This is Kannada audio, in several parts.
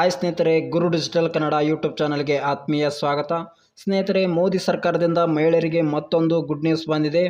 ಹಾಯ್ ಸ್ನೇಹಿತರೆ, ಗುರು ಡಿಜಿಟಲ್ ಕನ್ನಡ ಯೂಟ್ಯೂಬ್ ಚಾನಲ್ಗೆ ಆತ್ಮೀಯ ಸ್ವಾಗತ. ಸ್ನೇಹಿತರೆ, ಮೋದಿ ಸರ್ಕಾರದಿಂದ ಮಹಿಳೆಯರಿಗೆ ಮತ್ತೊಂದು ಗುಡ್ ನ್ಯೂಸ್ ಬಂದಿದೆ.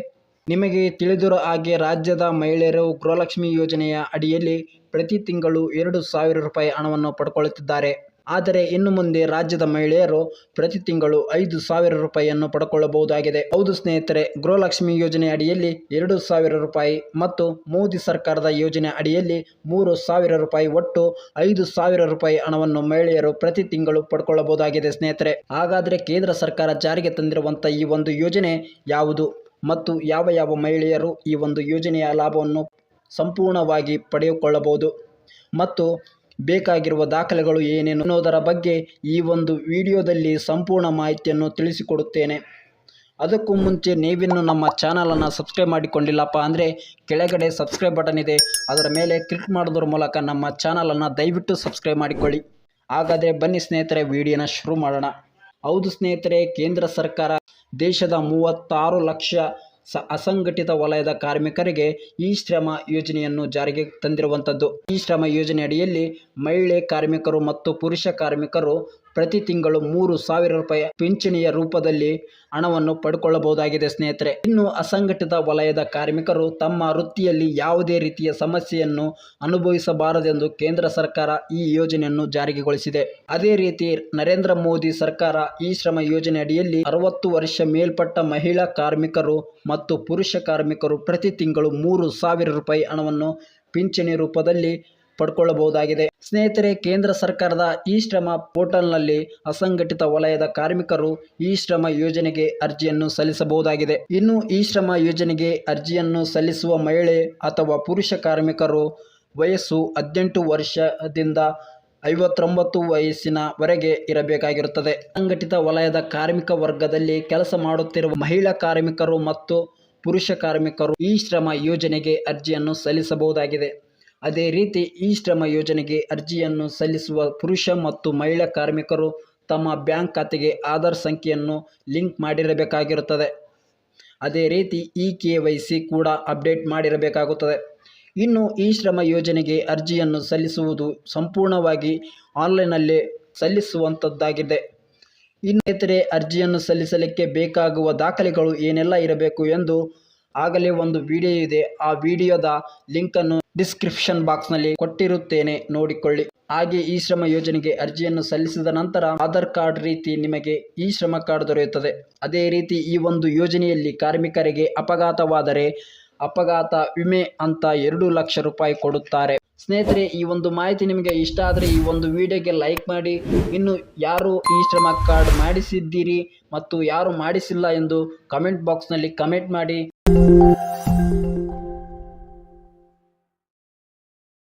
ನಿಮಗೆ ತಿಳಿದಿರೋ ಹಾಗೆ ರಾಜ್ಯದ ಮಹಿಳೆಯರು ಗೃಹಲಕ್ಷ್ಮಿ ಯೋಜನೆಯ ಅಡಿಯಲ್ಲಿ ಪ್ರತಿ ತಿಂಗಳು ಎರಡು ಸಾವಿರ ರೂಪಾಯಿ ಹಣವನ್ನು ಪಡ್ಕೊಳ್ಳುತ್ತಿದ್ದಾರೆ ಆದರೆ ಇನ್ನು ಮುಂದೆ ರಾಜ್ಯದ ಮಹಿಳೆಯರು ಪ್ರತಿ ತಿಂಗಳು ಐದು ಸಾವಿರ ರೂಪಾಯಿಯನ್ನು ಪಡ್ಕೊಳ್ಳಬಹುದಾಗಿದೆ. ಹೌದು ಸ್ನೇಹಿತರೆ, ಗೃಹಲಕ್ಷ್ಮಿ ಯೋಜನೆ ಅಡಿಯಲ್ಲಿ ಎರಡು ಸಾವಿರ ರೂಪಾಯಿ ಮತ್ತು ಮೋದಿ ಸರ್ಕಾರದ ಯೋಜನೆ ಅಡಿಯಲ್ಲಿ ಮೂರು ಸಾವಿರ ರೂಪಾಯಿ ಒಟ್ಟು ಐದು ಸಾವಿರ ರೂಪಾಯಿ ಹಣವನ್ನು ಮಹಿಳೆಯರು ಪ್ರತಿ ತಿಂಗಳು ಪಡ್ಕೊಳ್ಳಬಹುದಾಗಿದೆ ಸ್ನೇಹಿತರೆ. ಹಾಗಾದರೆ ಕೇಂದ್ರ ಸರ್ಕಾರ ಜಾರಿಗೆ ತಂದಿರುವಂಥ ಈ ಒಂದು ಯೋಜನೆ ಯಾವುದು ಮತ್ತು ಯಾವ ಯಾವ ಮಹಿಳೆಯರು ಈ ಒಂದು ಯೋಜನೆಯ ಲಾಭವನ್ನು ಸಂಪೂರ್ಣವಾಗಿ ಪಡೆದುಕೊಳ್ಳಬಹುದು ಮತ್ತು ಬೇಕಾಗಿರುವ ದಾಖಲೆಗಳು ಏನೇನು ಅನ್ನೋದರ ಬಗ್ಗೆ ಈ ಒಂದು ವಿಡಿಯೋದಲ್ಲಿ ಸಂಪೂರ್ಣ ಮಾಹಿತಿಯನ್ನು ತಿಳಿಸಿಕೊಡುತ್ತೇನೆ. ಅದಕ್ಕೂ ಮುಂಚೆ ನೀವಿನ್ನು ನಮ್ಮ ಚಾನಲನ್ನು ಸಬ್ಸ್ಕ್ರೈಬ್ ಮಾಡಿಕೊಂಡಿಲ್ಲಪ್ಪ ಅಂದರೆ ಕೆಳಗಡೆ ಸಬ್ಸ್ಕ್ರೈಬ್ ಬಟನ್ ಇದೆ. ಅದರ ಮೇಲೆ ಕ್ಲಿಕ್ ಮಾಡೋದ್ರ ಮೂಲಕ ನಮ್ಮ ಚಾನಲನ್ನು ದಯವಿಟ್ಟು ಸಬ್ಸ್ಕ್ರೈಬ್ ಮಾಡಿಕೊಳ್ಳಿ. ಹಾಗಾದರೆ ಬನ್ನಿ ಸ್ನೇಹಿತರೆ, ವಿಡಿಯೋನ ಶುರು ಮಾಡೋಣ. ಹೌದು ಸ್ನೇಹಿತರೆ, ಕೇಂದ್ರ ಸರ್ಕಾರ ದೇಶದ ಮೂವತ್ತಾರು ಲಕ್ಷ ಸ ಅಸಂಘಟಿತ ವಲಯದ ಕಾರ್ಮಿಕರಿಗೆ ಈ ಶ್ರಮ ಯೋಜನೆಯನ್ನು ಜಾರಿಗೆ ತಂದಿರುವಂಥದ್ದು. ಈ ಶ್ರಮ ಯೋಜನೆ ಅಡಿಯಲ್ಲಿ ಮಹಿಳೆ ಕಾರ್ಮಿಕರು ಮತ್ತು ಪುರುಷ ಕಾರ್ಮಿಕರು ಪ್ರತಿ ತಿಂಗಳು ಮೂರು ಸಾವಿರ ರೂಪಾಯಿ ಪಿಂಚಣಿಯ ರೂಪದಲ್ಲಿ ಹಣವನ್ನು ಪಡ್ಕೊಳ್ಳಬಹುದಾಗಿದೆ ಸ್ನೇಹಿತರೆ. ಇನ್ನು ಅಸಂಘಟಿತ ವಲಯದ ಕಾರ್ಮಿಕರು ತಮ್ಮ ವೃತ್ತಿಯಲ್ಲಿ ಯಾವುದೇ ರೀತಿಯ ಸಮಸ್ಯೆಯನ್ನು ಅನುಭವಿಸಬಾರದೆಂದು ಕೇಂದ್ರ ಸರ್ಕಾರ ಈ ಯೋಜನೆಯನ್ನು ಜಾರಿಗೆಗೊಳಿಸಿದೆ ಅದೇ ರೀತಿ ನರೇಂದ್ರ ಮೋದಿ ಸರ್ಕಾರ ಈ ಶ್ರಮ ಯೋಜನೆ ಅಡಿಯಲ್ಲಿ ಅರವತ್ತು ವರ್ಷ ಮೇಲ್ಪಟ್ಟ ಮಹಿಳಾ ಕಾರ್ಮಿಕರು ಮತ್ತು ಪುರುಷ ಕಾರ್ಮಿಕರು ಪ್ರತಿ ತಿಂಗಳು ಮೂರು ಸಾವಿರ ರೂಪಾಯಿ ಹಣವನ್ನು ಪಿಂಚಣಿ ರೂಪದಲ್ಲಿ ಪಡ್ಕೊಳ್ಳಬಹುದಾಗಿದೆ. ಸ್ನೇಹಿತರೆ, ಕೇಂದ್ರ ಸರ್ಕಾರದ ಇ ಶ್ರಮ ಪೋರ್ಟಲ್ನಲ್ಲಿ ಅಸಂಘಟಿತ ವಲಯದ ಕಾರ್ಮಿಕರು ಈ ಶ್ರಮ ಯೋಜನೆಗೆ ಅರ್ಜಿಯನ್ನು ಸಲ್ಲಿಸಬಹುದಾಗಿದೆ. ಇನ್ನು ಇ ಶ್ರಮ ಯೋಜನೆಗೆ ಅರ್ಜಿಯನ್ನು ಸಲ್ಲಿಸುವ ಮಹಿಳೆ ಅಥವಾ ಪುರುಷ ಕಾರ್ಮಿಕರು ವಯಸ್ಸು ಹದಿನೆಂಟು ವರ್ಷದಿಂದ ಐವತ್ತೊಂಬತ್ತು ವಯಸ್ಸಿನವರೆಗೆ ಇರಬೇಕಾಗಿರುತ್ತದೆ. ಅಸಂಘಟಿತ ವಲಯದ ಕಾರ್ಮಿಕ ವರ್ಗದಲ್ಲಿ ಕೆಲಸ ಮಾಡುತ್ತಿರುವ ಮಹಿಳಾ ಕಾರ್ಮಿಕರು ಮತ್ತು ಪುರುಷ ಕಾರ್ಮಿಕರು ಈ ಶ್ರಮ ಯೋಜನೆಗೆ ಅರ್ಜಿಯನ್ನು ಸಲ್ಲಿಸಬಹುದಾಗಿದೆ. ಅದೇ ರೀತಿ ಈ ಶ್ರಮ ಯೋಜನೆಗೆ ಅರ್ಜಿಯನ್ನು ಸಲ್ಲಿಸುವ ಪುರುಷ ಮತ್ತು ಮಹಿಳಾ ಕಾರ್ಮಿಕರು ತಮ್ಮ ಬ್ಯಾಂಕ್ ಖಾತೆಗೆ ಆಧಾರ್ ಸಂಖ್ಯೆಯನ್ನು ಲಿಂಕ್ ಮಾಡಿರಬೇಕಾಗಿರುತ್ತದೆ. ಅದೇ ರೀತಿ ಇ ಕೆ ವೈ ಸಿ ಕೂಡ ಅಪ್ಡೇಟ್ ಮಾಡಿರಬೇಕಾಗುತ್ತದೆ. ಇನ್ನು ಈ ಶ್ರಮ ಯೋಜನೆಗೆ ಅರ್ಜಿಯನ್ನು ಸಲ್ಲಿಸುವುದು ಸಂಪೂರ್ಣವಾಗಿ ಆನ್ಲೈನಲ್ಲಿ ಸಲ್ಲಿಸುವಂಥದ್ದಾಗಿದೆ ಇನ್ನಿತರೆ ಅರ್ಜಿಯನ್ನು ಸಲ್ಲಿಸಲಿಕ್ಕೆ ಬೇಕಾಗುವ ದಾಖಲೆಗಳು ಏನೆಲ್ಲ ಇರಬೇಕು ಎಂದು ಆಗಲೇ ಒಂದು ವಿಡಿಯೋ ಇದೆ. ಆ ವಿಡಿಯೋದ ಲಿಂಕನ್ನು ಡಿಸ್ಕ್ರಿಪ್ಷನ್ ಬಾಕ್ಸ್ನಲ್ಲಿ ಕೊಟ್ಟಿರುತ್ತೇನೆ. ನೋಡಿಕೊಳ್ಳಿ. ಹಾಗೆ ಈ ಶ್ರಮ ಯೋಜನೆಗೆ ಅರ್ಜಿಯನ್ನು ಸಲ್ಲಿಸಿದ ನಂತರ ಆಧಾರ್ ಕಾರ್ಡ್ ರೀತಿ ನಿಮಗೆ ಈ ಶ್ರಮ ಕಾರ್ಡ್ ದೊರೆಯುತ್ತದೆ. ಅದೇ ರೀತಿ ಈ ಒಂದು ಯೋಜನೆಯಲ್ಲಿ ಕಾರ್ಮಿಕರಿಗೆ ಅಪಘಾತವಾದರೆ ಅಪಘಾತ ವಿಮೆ ಅಂತ ಎರಡು ಲಕ್ಷ ರೂಪಾಯಿ ಕೊಡುತ್ತಾರೆ. ಸ್ನೇಹಿತರೆ, ಈ ಒಂದು ಮಾಹಿತಿ ನಿಮಗೆ ಇಷ್ಟ ಆದರೆ ಈ ಒಂದು ವಿಡಿಯೋಗೆ ಲೈಕ್ ಮಾಡಿ. ಇನ್ನು ಯಾರು ಈ ಶ್ರಮ ಕಾರ್ಡ್ ಮಾಡಿಸಿದ್ದೀರಿ ಮತ್ತು ಯಾರು ಮಾಡಿಸಿಲ್ಲ ಎಂದು ಕಮೆಂಟ್ ಬಾಕ್ಸ್ನಲ್ಲಿ ಕಮೆಂಟ್ ಮಾಡಿ.